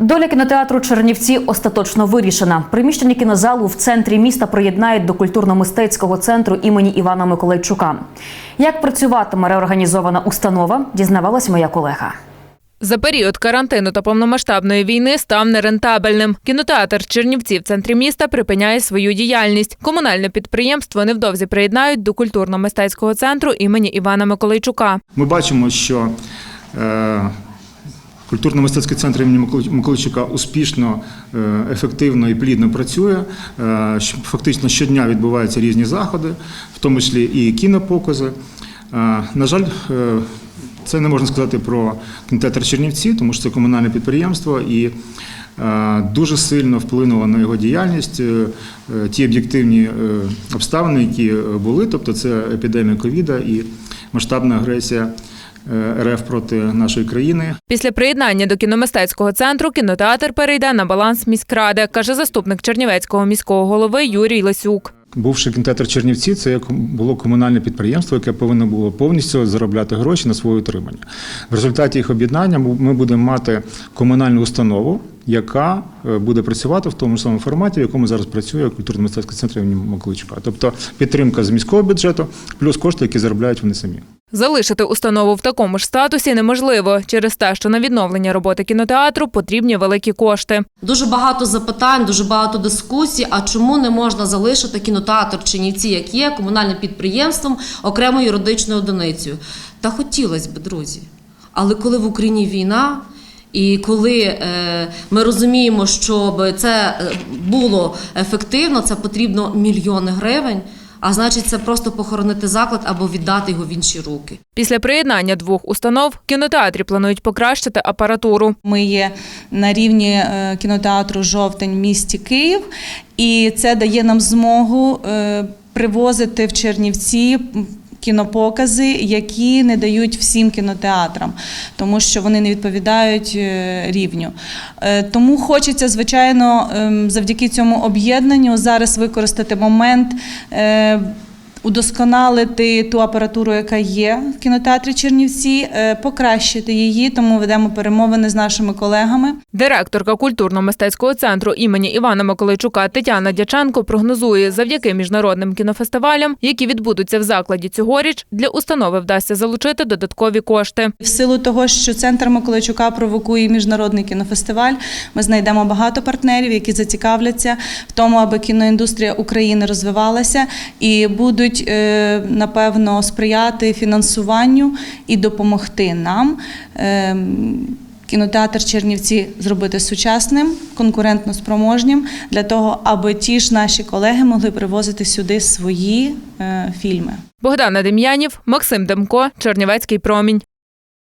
Доля кінотеатру Чернівці остаточно вирішена. Приміщення кінозалу в центрі міста приєднають до культурно-мистецького центру імені Івана Миколайчука. Як працюватиме реорганізована установа, дізнавалась моя колега. За період карантину та повномасштабної війни став нерентабельним. Кінотеатр Чернівці в центрі міста припиняє свою діяльність. Комунальне підприємство невдовзі приєднають до культурно-мистецького центру імені Івана Миколайчука. Ми бачимо, що е, культурно-мистецький центр імені Миколи- Миколайчука успішно, е, ефективно і плідно працює. Е, Фактично щодня відбуваються різні заходи, в тому числі і кінопокази. Е, На жаль, це не можна сказати про кінотеатр Чернівці, тому що це комунальне підприємство і дуже сильно вплинуло на його діяльність ті об'єктивні обставини, які були, тобто це епідемія ковіда і масштабна агресія РФ проти нашої країни. Після приєднання до кіномистецького центру кінотеатр перейде на баланс міськради, каже заступник Чернівецького міського голови Юрій Лисюк. Бувши кінотеатр Чернівці, це як було комунальне підприємство, яке повинно було повністю заробляти гроші на своє утримання. В результаті їх об'єднання ми будемо мати комунальну установу, яка е, буде працювати в тому ж самому форматі, в якому зараз працює культурно-мистецький центр імені Миколайчука. Тобто підтримка з міського бюджету плюс кошти, які заробляють вони самі. Залишити установу в такому ж статусі неможливо через те, що на відновлення роботи кінотеатру потрібні великі кошти. Дуже багато запитань, дуже багато дискусій. А чому не можна залишити кінотеатр Чернівці, як є комунальним підприємством, окремою юридичною одиницею? Та хотілося б, друзі. Але коли в Україні війна, і коли е, ми розуміємо, щоб це е, було ефективно, це потрібно мільйони гривень. А значить, це просто похоронити заклад або віддати його в інші руки. Після приєднання двох установ кінотеатрі планують покращити апаратуру. Ми є на рівні е, кінотеатру Жовтень в місті Київ, і це дає нам змогу е, привозити в Чернівці. Кінопокази, які не дають всім кінотеатрам, тому що вони не відповідають е, рівню. Е, Тому хочеться, звичайно, ем, завдяки цьому об'єднанню зараз використати момент. Удосконалити ту апаратуру, яка є в кінотеатрі Чернівці, е, покращити її, тому ведемо перемовини з нашими колегами. Директорка культурно-мистецького центру імені Івана Миколайчука Тетяна Дяченко прогнозує, завдяки міжнародним кінофестивалям, які відбудуться в закладі цьогоріч, для установи вдасться залучити додаткові кошти. В силу того, що центр Миколайчука провокує міжнародний кінофестиваль, ми знайдемо багато партнерів, які зацікавляться в тому, аби кіноіндустрія України розвивалася і будуть е, напевно сприяти фінансуванню і допомогти нам. ем, Кінотеатр Чернівці зробити сучасним, конкурентно спроможнім для того, аби ті ж наші колеги могли привозити сюди свої е, фільми. Богдана Дем'янів, Максим Демко, Чернівецький промінь.